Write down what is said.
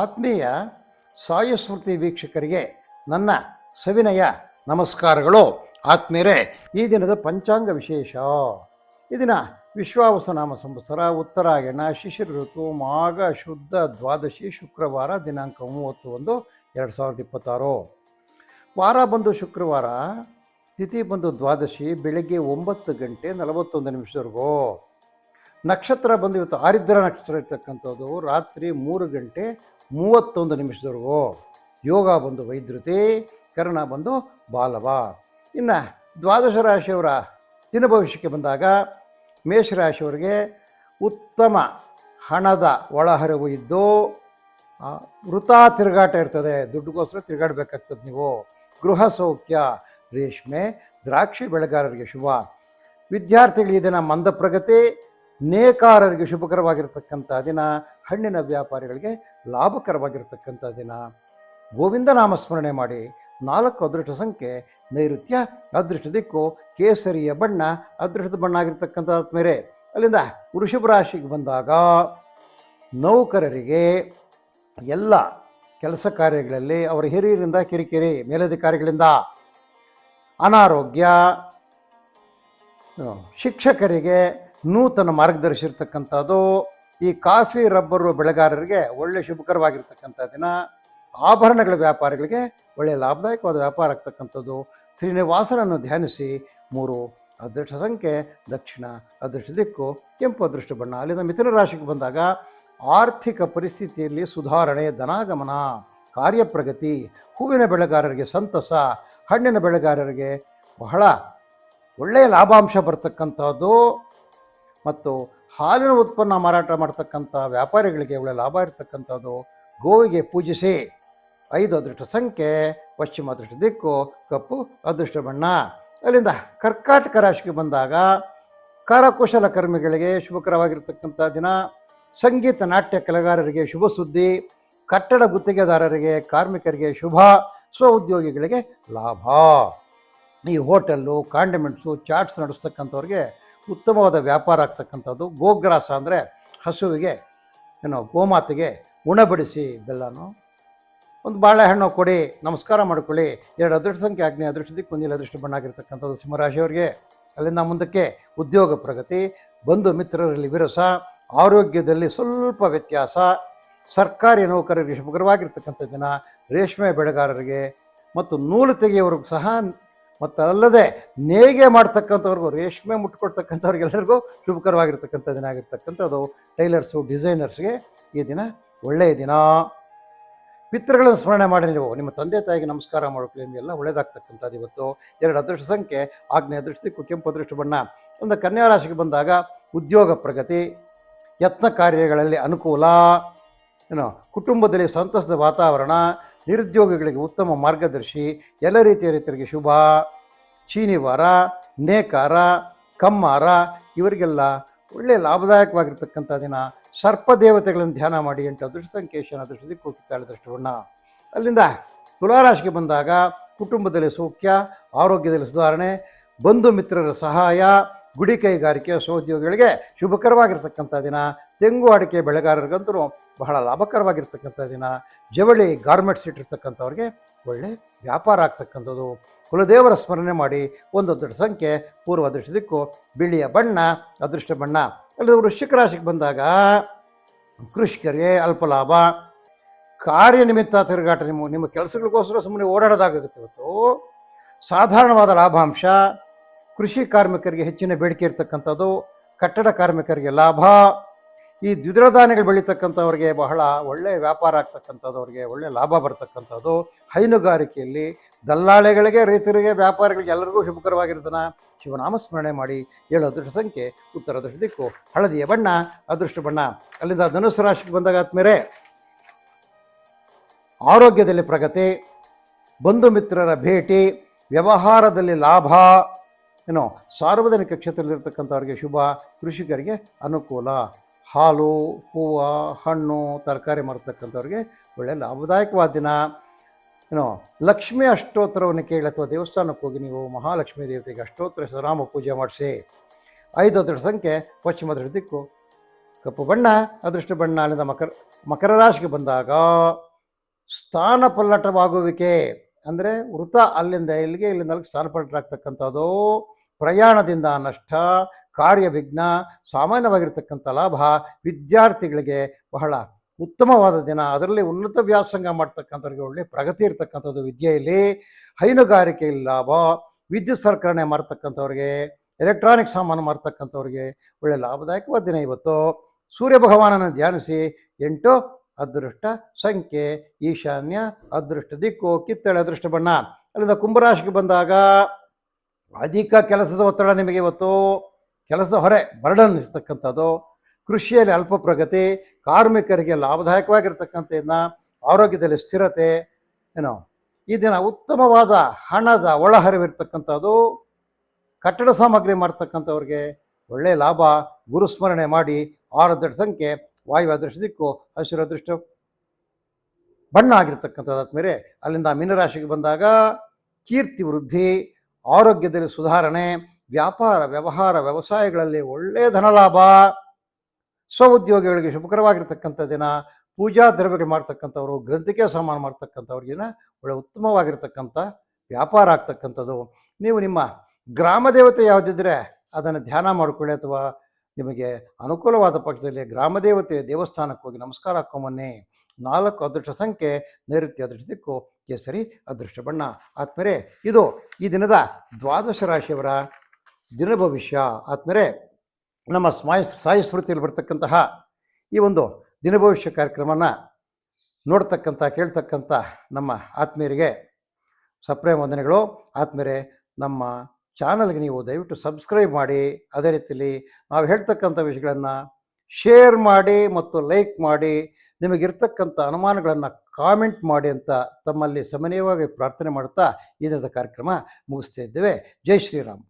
ಆತ್ಮೀಯ ಸಾಯುಸ್ಮೃತಿ ವೀಕ್ಷಕರಿಗೆ ನನ್ನ ಸವಿನಯ ನಮಸ್ಕಾರಗಳು. ಆತ್ಮೀಯರೇ, ಈ ದಿನದ ಪಂಚಾಂಗ ವಿಶೇಷ. ಈ ದಿನ ವಿಶ್ವಾವಸನಾಮ ಸಂವತ್ಸರ, ಉತ್ತರಾಯಣ ಶಿಶಿರ ಋತು ಮಾಘ, ಶುದ್ಧ, ದ್ವಾದಶಿ, ಶುಕ್ರವಾರ, ದಿನಾಂಕ ಮೂವತ್ತು ಒಂದು ಎರಡು ಸಾವಿರದ ಇಪ್ಪತ್ತಾರು. ವಾರ ಬಂದು ಶುಕ್ರವಾರ, ತಿಥಿ ಬಂದು ದ್ವಾದಶಿ, ಬೆಳಗ್ಗೆ ಒಂಬತ್ತು ಗಂಟೆ ನಲವತ್ತೊಂದು ನಿಮಿಷದವರೆಗೂ. ನಕ್ಷತ್ರ ಬಂದು ಇವತ್ತು ಆರಿದ್ರ ನಕ್ಷತ್ರ ಇರ್ತಕ್ಕಂಥದ್ದು. ರಾತ್ರಿ ಮೂರು ಗಂಟೆ ಮೂವತ್ತೊಂದು ನಿಮಿಷದವರೆಗೂ ಯೋಗ ಬಂದು ವೈದ್ಯತೆ ಕರ್ಣ ಬಂದು ಬಾಲವ. ಇನ್ನು ದ್ವಾದಶ ರಾಶಿಯವರ ದಿನ ಭವಿಷ್ಯಕ್ಕೆ ಬಂದಾಗ ಮೇಷರಾಶಿಯವರಿಗೆ ಉತ್ತಮ ಹಣದ ಒಳಹರಿವು ಇದ್ದು ವೃತ ತಿರುಗಾಟ ಇರ್ತದೆ. ದುಡ್ಡುಗೋಸ್ಕರ ತಿರುಗಾಡಬೇಕಾಗ್ತದೆ ನೀವು. ಗೃಹ ಸೌಖ್ಯ, ರೇಷ್ಮೆ, ದ್ರಾಕ್ಷಿ ಬೆಳೆಗಾರರಿಗೆ ಶುಭ. ವಿದ್ಯಾರ್ಥಿಗಳಿಗೆ ದಿನ ಮಂದ ಪ್ರಗತಿ ನೇಕಾರರಿಗೆ ಶುಭಕರವಾಗಿರ್ತಕ್ಕಂಥ ದಿನ ಹಣ್ಣಿನ ವ್ಯಾಪಾರಿಗಳಿಗೆ ಲಾಭಕರವಾಗಿರ್ತಕ್ಕಂಥ ದಿನ. ಗೋವಿಂದ ನಾಮಸ್ಮರಣೆ ಮಾಡಿ ನಾಲ್ಕು ಅದೃಷ್ಟ ಸಂಖ್ಯೆ, ನೈಋತ್ಯ ಅದೃಷ್ಟ ದಿಕ್ಕು, ಕೇಸರಿಯ ಬಣ್ಣ, ಅದೃಷ್ಟದ ಬಣ್ಣ ಆಗಿರ್ತಕ್ಕಂಥ ಮೇಲೆ ಅಲ್ಲಿಂದ ವೃಷಭ ರಾಶಿಗೆ ಬಂದಾಗ ನೌಕರರಿಗೆ ಎಲ್ಲ ಕೆಲಸ ಕಾರ್ಯಗಳಲ್ಲಿ ಅವರ ಹಿರಿಯರಿಂದ ಕಿರಿಕಿರಿ ಮೇಲಧಿಕಾರಿಗಳಿಂದ ಅನಾರೋಗ್ಯ, ಶಿಕ್ಷಕರಿಗೆ ನೂತನ ಮಾರ್ಗದರ್ಶಿ ಇರ್ತಕ್ಕಂಥದ್ದು ಈ ಕಾಫಿ, ರಬ್ಬರು ಬೆಳೆಗಾರರಿಗೆ ಒಳ್ಳೆ ಶುಭಕರವಾಗಿರ್ತಕ್ಕಂಥ ದಿನ. ಆಭರಣಗಳ ವ್ಯಾಪಾರಿಗಳಿಗೆ ಒಳ್ಳೆಯ ಲಾಭದಾಯಕವಾದ ವ್ಯಾಪಾರ ಆಗ್ತಕ್ಕಂಥದ್ದು. ಶ್ರೀನಿವಾಸನನ್ನು ಧ್ಯಾನಿಸಿ. ಮೂರು ಅದೃಷ್ಟ ಸಂಖ್ಯೆ, ದಕ್ಷಿಣ ಅದೃಷ್ಟ ದಿಕ್ಕು, ಕೆಂಪು ಅದೃಷ್ಟ ಬಣ್ಣ. ಅಲ್ಲಿಂದ ಮಿಥುನ ರಾಶಿಗೆ ಬಂದಾಗ ಆರ್ಥಿಕ ಪರಿಸ್ಥಿತಿಯಲ್ಲಿ ಸುಧಾರಣೆ, ಧನಾಗಮನ, ಕಾರ್ಯಪ್ರಗತಿ, ಹೂವಿನ ಬೆಳೆಗಾರರಿಗೆ ಸಂತಸ, ಹಣ್ಣಿನ ಬೆಳೆಗಾರರಿಗೆ ಬಹಳ ಒಳ್ಳೆಯ ಲಾಭಾಂಶ ಬರ್ತಕ್ಕಂಥದ್ದು. ಮತ್ತು ಹಾಲಿನ ಉತ್ಪನ್ನ ಮಾರಾಟ ಮಾಡ್ತಕ್ಕಂಥ ವ್ಯಾಪಾರಿಗಳಿಗೆ ಒಳ್ಳೆ ಲಾಭ ಇರತಕ್ಕಂಥದ್ದು, ಗೋವಿಗೆ ಪೂಜಿಸಿ. ಐದು ಅದೃಷ್ಟ ಸಂಖ್ಯೆ, ಪಶ್ಚಿಮ ಅದೃಷ್ಟ ದಿಕ್ಕು, ಕಪ್ಪು ಅದೃಷ್ಟ ಬಣ್ಣ. ಅಲ್ಲಿಂದ ಕರ್ಕಾಟಕ ರಾಶಿಗೆ ಬಂದಾಗ ಕರಕುಶಲ ಕರ್ಮಿಗಳಿಗೆ ಶುಭಕರವಾಗಿರ್ತಕ್ಕಂಥ ದಿನ. ಸಂಗೀತ, ನಾಟ್ಯ ಕಲೆಗಾರರಿಗೆ ಶುಭ ಸುದ್ದಿ. ಕಟ್ಟಡ ಗುತ್ತಿಗೆದಾರರಿಗೆ, ಕಾರ್ಮಿಕರಿಗೆ ಶುಭ. ಸ್ವ ಉದ್ಯೋಗಿಗಳಿಗೆ ಲಾಭ. ಈ ಹೋಟೆಲ್ಲು, ಕಾಂಡಿಮೆಂಟ್ಸು, ಚಾಟ್ಸ್ ನಡೆಸ್ತಕ್ಕಂಥವ್ರಿಗೆ ಉತ್ತಮವಾದ ವ್ಯಾಪಾರ ಆಗ್ತಕ್ಕಂಥದ್ದು. ಗೋಗ್ರಾಸ ಅಂದರೆ ಹಸುವಿಗೆ, ಏನು ಗೋಮಾತೆಗೆ ಉಣಬಡಿಸಿ ಬೆಲ್ಲನು. ಒಂದು ಬಾಳೆಹಣ್ಣು ಕೊಡಿ, ನಮಸ್ಕಾರ ಮಾಡ್ಕೊಳ್ಳಿ. ಎರಡು ಅದೃಷ್ಟ ಸಂಖ್ಯೆ ಆಗ್ನೇಯ ಅದೃಷ್ಟ ದಿಕ್ಕು ಒಂದಿಲ್ಲ ಅದೃಷ್ಟ ಬಣ್ಣ ಆಗಿರ್ತಕ್ಕಂಥದ್ದು ಸಿಂಹರಾಶಿಯವರಿಗೆ. ಅಲ್ಲಿಂದ ಮುಂದಕ್ಕೆ ಉದ್ಯೋಗ ಪ್ರಗತಿ, ಬಂಧು ಮಿತ್ರರಲ್ಲಿ ವಿರಸ, ಆರೋಗ್ಯದಲ್ಲಿ ಸ್ವಲ್ಪ ವ್ಯತ್ಯಾಸ, ಸರ್ಕಾರಿ ನೌಕರರಿಗೆ ಶುಭಕರವಾಗಿರ್ತಕ್ಕಂಥ ದಿನ, ರೇಷ್ಮೆ ಬೆಳೆಗಾರರಿಗೆ ಮತ್ತು ನೂಲು ತೆಗೆಯವ್ರಿಗೂ ಸಹ ಮತ್ತು ಅಲ್ಲದೆ ನೇಯ್ಗೆ ಮಾಡ್ತಕ್ಕಂಥವ್ರಿಗೂ, ರೇಷ್ಮೆ ಮುಟ್ಕೊಡ್ತಕ್ಕಂಥವ್ರಿಗೆಲ್ಲರಿಗೂ ಶುಭಕರವಾಗಿರ್ತಕ್ಕಂಥ ದಿನ ಆಗಿರ್ತಕ್ಕಂಥದ್ದು ಟೈಲರ್ಸು, ಡಿಸೈನರ್ಸ್ಗೆ ಈ ದಿನ ಒಳ್ಳೆಯ ದಿನ. ಪಿತೃಗಳನ್ನು ಸ್ಮರಣೆ ಮಾಡಿ ನೀವು, ನಿಮ್ಮ ತಂದೆ ತಾಯಿಗೆ ನಮಸ್ಕಾರ ಮಾಡೋಕೆ ಎಲ್ಲ ಒಳ್ಳೇದಾಗ್ತಕ್ಕಂಥದ್ದು ಇವತ್ತು. ಎರಡು ಅದೃಷ್ಟ ಸಂಖ್ಯೆ ಆಗ್ನೇಯ ಅದೃಷ್ಟ ಕೆಂಪು ಅದೃಷ್ಟ ಬಣ್ಣ. ಒಂದು ಕನ್ಯಾ ರಾಶಿಗೆ ಬಂದಾಗ ಉದ್ಯೋಗ ಪ್ರಗತಿ, ಯತ್ನ ಕಾರ್ಯಗಳಲ್ಲಿ ಅನುಕೂಲ, ಏನು ಕುಟುಂಬದಲ್ಲಿ ಸಂತಸದ ವಾತಾವರಣ ನಿರುದ್ಯೋಗಿಗಳಿಗೆ ಉತ್ತಮ ಮಾರ್ಗದರ್ಶಿ, ಎಲ್ಲ ರೀತಿಯ ರೈತರಿಗೆ ಶುಭ. ಚೀನಿವಾರ, ನೇಕಾರ, ಕಮ್ಮಾರ, ಇವರಿಗೆಲ್ಲ ಒಳ್ಳೆಯ ಲಾಭದಾಯಕವಾಗಿರ್ತಕ್ಕಂಥ ದಿನ. ಸರ್ಪ ದೇವತೆಗಳನ್ನು ಧ್ಯಾನ ಮಾಡಿ ಅಂತ ಅದೃಷ್ಟ ಸಂಕೇಶನ ದೃಷ್ಟಿ ಅದೃಷ್ಟ ದಿಕ್ಕು ಕಿತ್ತಾಳೆ ದೃಷ್ಟವಣ್ಣ ಅಲ್ಲಿಂದ ತುಲಾರಾಶಿಗೆ ಬಂದಾಗ ಕುಟುಂಬದಲ್ಲಿ ಸೌಖ್ಯ, ಆರೋಗ್ಯದಲ್ಲಿ ಸುಧಾರಣೆ, ಬಂಧು ಮಿತ್ರರ ಸಹಾಯ, ಗುಡಿ ಕೈಗಾರಿಕೆ, ಸಹೋದ್ಯೋಗಿಗಳಿಗೆ ಶುಭಕರವಾಗಿರ್ತಕ್ಕಂಥ ದಿನ. ತೆಂಗು ಅಡಿಕೆ ಬೆಳೆಗಾರರಿಗಂತೂ ಬಹಳ ಲಾಭಕರವಾಗಿರ್ತಕ್ಕಂಥ ದಿನ. ಜವಳಿ ಗಾರ್ಮೆಂಟ್ಸ್ ಇಟ್ಟಿರ್ತಕ್ಕಂಥವ್ರಿಗೆ ಒಳ್ಳೆ ವ್ಯಾಪಾರ ಆಗ್ತಕ್ಕಂಥದ್ದು. ಕುಲದೇವರ ಸ್ಮರಣೆ ಮಾಡಿ ಒಂದು ದೊಡ್ಡ ಸಂಖ್ಯೆ ಪೂರ್ವ ಅದೃಷ್ಟ ದಿಕ್ಕು, ಬಿಳಿಯ ಬಣ್ಣ, ಅದೃಷ್ಟ ಬಣ್ಣ. ಅಲ್ಲಿ ವೃಶ್ಚಿಕ ರಾಶಿಗೆ ಬಂದಾಗ ಕೃಷಿಕರಿಗೆ ಅಲ್ಪ ಲಾಭ. ಕಾರ್ಯನಿಮಿತ್ತ ತಿರುಗಾಟ ನಿಮ್ಮ ನಿಮ್ಮ ಕೆಲಸಗಳಿಗೋಸ್ಕರ ಸುಮ್ಮನೆ ಓಡಾಡೋದಾಗುತ್ತೆ ಇವತ್ತು ಸಾಧಾರಣವಾದ ಲಾಭಾಂಶ. ಕೃಷಿ ಕಾರ್ಮಿಕರಿಗೆ ಹೆಚ್ಚಿನ ಬೇಡಿಕೆ ಇರ್ತಕ್ಕಂಥದ್ದು. ಕಟ್ಟಡ ಕಾರ್ಮಿಕರಿಗೆ ಲಾಭ. ಈ ದ್ವಿದಳ ಧಾನ್ಯಗಳು ಬೆಳೀತಕ್ಕಂಥವ್ರಿಗೆ ಬಹಳ ಒಳ್ಳೆಯ ವ್ಯಾಪಾರ ಆಗ್ತಕ್ಕಂಥದ್ದು, ಅವ್ರಿಗೆ ಒಳ್ಳೆಯ ಲಾಭ ಬರ್ತಕ್ಕಂಥದ್ದು. ಹೈನುಗಾರಿಕೆಯಲ್ಲಿ ದಲ್ಲಾಳಿಗಳಿಗೆ, ರೈತರಿಗೆ, ವ್ಯಾಪಾರಿಗಳಿಗೆ ಎಲ್ಲರಿಗೂ ಶುಭಕರವಾಗಿರೋದನ್ನ ಶಿವನಾಮ ಸ್ಮರಣೆ ಮಾಡಿ ಏಳು ಅದೃಷ್ಟ ಸಂಖ್ಯೆ, ಉತ್ತರ ಅದೃಷ್ಟ ದಿಕ್ಕು, ಹಳದಿಯ ಬಣ್ಣ, ಅದೃಷ್ಟ ಬಣ್ಣ. ಅಲ್ಲಿಂದ ಧನುಸ್ಸು ರಾಶಿಗೆ ಬಂದಾಗ ಆದ್ಮೇಲೆ ಆರೋಗ್ಯದಲ್ಲಿ ಪ್ರಗತಿ, ಬಂಧು ಮಿತ್ರರ ಭೇಟಿ, ವ್ಯವಹಾರದಲ್ಲಿ ಲಾಭ, ಏನು ಸಾರ್ವಜನಿಕ ಕ್ಷೇತ್ರದಲ್ಲಿರ್ತಕ್ಕಂಥವ್ರಿಗೆ ಶುಭ, ಕೃಷಿಕರಿಗೆ ಅನುಕೂಲ. ಹಾಲು, ಹೂವು, ಹಣ್ಣು, ತರಕಾರಿ ಮಾರತಕ್ಕಂಥವ್ರಿಗೆ ಒಳ್ಳೆಯ ಲಾಭದಾಯಕವಾದ ದಿನ. ಏನೋ, ಲಕ್ಷ್ಮಿ ಅಷ್ಟೋತ್ತರವನ್ನು ಕೇಳಿ ಅಥವಾ ದೇವಸ್ಥಾನಕ್ಕೆ ಹೋಗಿ ನೀವು ಮಹಾಲಕ್ಷ್ಮೀ ದೇವತೆಗೆ ಅಷ್ಟೋತ್ತರ ಹೆಸರಾಮ ಪೂಜೆ ಮಾಡಿಸಿ. ಐದು ಅದೃಷ್ಟ ಸಂಖ್ಯೆ, ಪಶ್ಚಿಮ ದಿಕ್ಕು. ಕಪ್ಪು ಬಣ್ಣ, ಅದೃಷ್ಟ ಬಣ್ಣ, ಅಲ್ಲಿಂದ ಮಕರ ಮಕರ ರಾಶಿಗೆ ಬಂದಾಗ ಸ್ಥಾನ ಪಲ್ಲಟವಾಗುವಿಕೆ. ಅಂದರೆ ವೃತ ಅಲ್ಲಿಂದ ಇಲ್ಲಿಗೆ ಇಲ್ಲಿಂದ ಅಲ್ಲಿಗೆ ಸ್ಥಾನ ಪಲ್ಲಟರಾಗ್ತಕ್ಕಂಥದ್ದು. ಪ್ರಯಾಣದಿಂದ ನಷ್ಟ ಕಾರ್ಯ ವಿಘ್ನ ಸಾಮಾನ್ಯವಾಗಿರ್ತಕ್ಕಂಥ ಲಾಭ ವಿದ್ಯಾರ್ಥಿಗಳಿಗೆ ಬಹಳ ಉತ್ತಮವಾದ ದಿನ. ಅದರಲ್ಲಿ ಉನ್ನತ ವ್ಯಾಸಂಗ ಮಾಡ್ತಕ್ಕಂಥವ್ರಿಗೆ ಒಳ್ಳೆ ಪ್ರಗತಿ ಇರ್ತಕ್ಕಂಥದ್ದು ವಿದ್ಯೆಯಲ್ಲಿ. ಹೈನುಗಾರಿಕೆಯಲ್ಲಿ ಲಾಭ, ವಿದ್ಯುತ್ ಸಲಕರಣೆ ಮಾಡ್ತಕ್ಕಂಥವ್ರಿಗೆ, ಎಲೆಕ್ಟ್ರಾನಿಕ್ ಸಾಮಾನು ಮಾರ್ತಕ್ಕಂಥವ್ರಿಗೆ ಒಳ್ಳೆ ಲಾಭದಾಯಕವಾದ ದಿನ ಇವತ್ತು. ಸೂರ್ಯ ಭಗವಾನನ ಧ್ಯಾನಿಸಿ, ಎಂಟು ಅದೃಷ್ಟ ಸಂಖ್ಯೆ, ಈಶಾನ್ಯ ಅದೃಷ್ಟ ದಿಕ್ಕು, ಕಿತ್ತಳೆ ಅದೃಷ್ಟ ಬಣ್ಣ. ಅಲ್ಲಿಂದ ಕುಂಭರಾಶಿಗೆ ಬಂದಾಗ, ಅಧಿಕ ಕೆಲಸದ ಒತ್ತಡ ನಿಮಗೆ ಇವತ್ತು. ಕೆಲಸದ ಹೊರೆ ಬರ್ಡನ್ ಇರ್ತಕ್ಕಂಥದ್ದು, ಕೃಷಿಯಲ್ಲಿ ಅಲ್ಪ ಪ್ರಗತಿ, ಕಾರ್ಮಿಕರಿಗೆ ಲಾಭದಾಯಕವಾಗಿರ್ತಕ್ಕಂಥದ್ದನ್ನ ಆರೋಗ್ಯದಲ್ಲಿ ಸ್ಥಿರತೆ ಏನೋ ಈ ದಿನ ಉತ್ತಮವಾದ ಹಣದ ಒಳಹರಿವಿರ್ತಕ್ಕಂಥದ್ದು, ಕಟ್ಟಡ ಸಾಮಗ್ರಿ ಮಾಡ್ತಕ್ಕಂಥವ್ರಿಗೆ ಒಳ್ಳೆಯ ಲಾಭ, ಗುರುಸ್ಮರಣೆ ಮಾಡಿ ಆರು ದೊಡ್ಡ ಸಂಖ್ಯೆ ವಾಯು ಅದೃಷ್ಟ ದಿಕ್ಕು, ಹಸಿರು ಅದೃಷ್ಟ ಬಣ್ಣ ಆಗಿರ್ತಕ್ಕಂಥದ್ದು ಆದ್ಮೇಲೆ ಅಲ್ಲಿಂದ ಮೀನರಾಶಿಗೆ ಬಂದಾಗ ಕೀರ್ತಿ ವೃದ್ಧಿ, ಆರೋಗ್ಯದಲ್ಲಿ ಸುಧಾರಣೆ ವ್ಯಾಪಾರ, ವ್ಯವಹಾರ, ವ್ಯವಸಾಯಗಳಲ್ಲಿ ಒಳ್ಳೆಯ ಧನಲಾಭ. ಸ್ವಉದ್ಯೋಗಿಗಳಿಗೆ ಶುಭಕರವಾಗಿರ್ತಕ್ಕಂಥ ದಿನ, ಪೂಜಾ ದ್ರವ್ಯಗಳು ಮಾಡ್ತಕ್ಕಂಥವ್ರು, ಗ್ರಂಥಿಕೆ ಸಾಮಾನು ಮಾಡ್ತಕ್ಕಂಥವ್ರಿಗಿನ ಒಳ್ಳೆ ಉತ್ತಮವಾಗಿರ್ತಕ್ಕಂಥ ವ್ಯಾಪಾರ ಆಗ್ತಕ್ಕಂಥದ್ದು. ನೀವು ನಿಮ್ಮ ಗ್ರಾಮ ದೇವತೆ ಯಾವುದಿದ್ರೆ ಅದನ್ನು ಧ್ಯಾನ ಮಾಡಿಕೊಳ್ಳಿ ಅಥವಾ ನಿಮಗೆ ಅನುಕೂಲವಾದ ಪಕ್ಷದಲ್ಲಿ ಗ್ರಾಮ ದೇವತೆ ದೇವಸ್ಥಾನಕ್ಕೆ ಹೋಗಿ ನಮಸ್ಕಾರ ಹಾಕೊಂಬನ್ನಿ ನಾಲ್ಕು ಅದೃಷ್ಟ ಸಂಖ್ಯೆ, ನೈಋತ್ಯ ಅದೃಷ್ಟ ದಿಕ್ಕು, ಕೇಸರಿ ಅದೃಷ್ಟ ಬಣ್ಣ. ಆತ್ಮರೇ ಇದು ಈ ದಿನದ ದ್ವಾದಶ ರಾಶಿಯವರ ದಿನ ಭವಿಷ್ಯ ಆದ್ಮೇಲೆ ನಮ್ಮ ಸ್ಮಾಯ ಸಾಯಿ ಸ್ಮೃತಿಯಲ್ಲಿ ಬರ್ತಕ್ಕಂತಹ ಈ ಒಂದು ದಿನ ಭವಿಷ್ಯ ಕಾರ್ಯಕ್ರಮನ ನೋಡ್ತಕ್ಕಂಥ, ಕೇಳ್ತಕ್ಕಂಥ ನಮ್ಮ ಆತ್ಮೀಯರಿಗೆ ಸಪ್ರೇಮ ವಂದನೆಗಳು. ಆದ್ಮೇಲೆ ನಮ್ಮ ಚಾನಲ್ಗೆ ನೀವು ದಯವಿಟ್ಟು ಸಬ್ಸ್ಕ್ರೈಬ್ ಮಾಡಿ, ಅದೇ ರೀತಿಯಲ್ಲಿ ನಾವು ಹೇಳ್ತಕ್ಕಂಥ ವಿಷಯಗಳನ್ನು ಶೇರ್ ಮಾಡಿ ಮತ್ತು ಲೈಕ್ ಮಾಡಿ, ನಿಮಗಿರ್ತಕ್ಕಂಥ ಅನುಮಾನಗಳನ್ನು ಕಾಮೆಂಟ್ ಮಾಡಿ ಅಂತ ತಮ್ಮಲ್ಲಿ ಸಮನೀಯವಾಗಿ ಪ್ರಾರ್ಥನೆ ಮಾಡ್ತಾ ಈ ದಿನದ ಕಾರ್ಯಕ್ರಮ ಮುಗಿಸ್ತಾ ಇದ್ದೇವೆ. ಜೈ ಶ್ರೀರಾಮ್.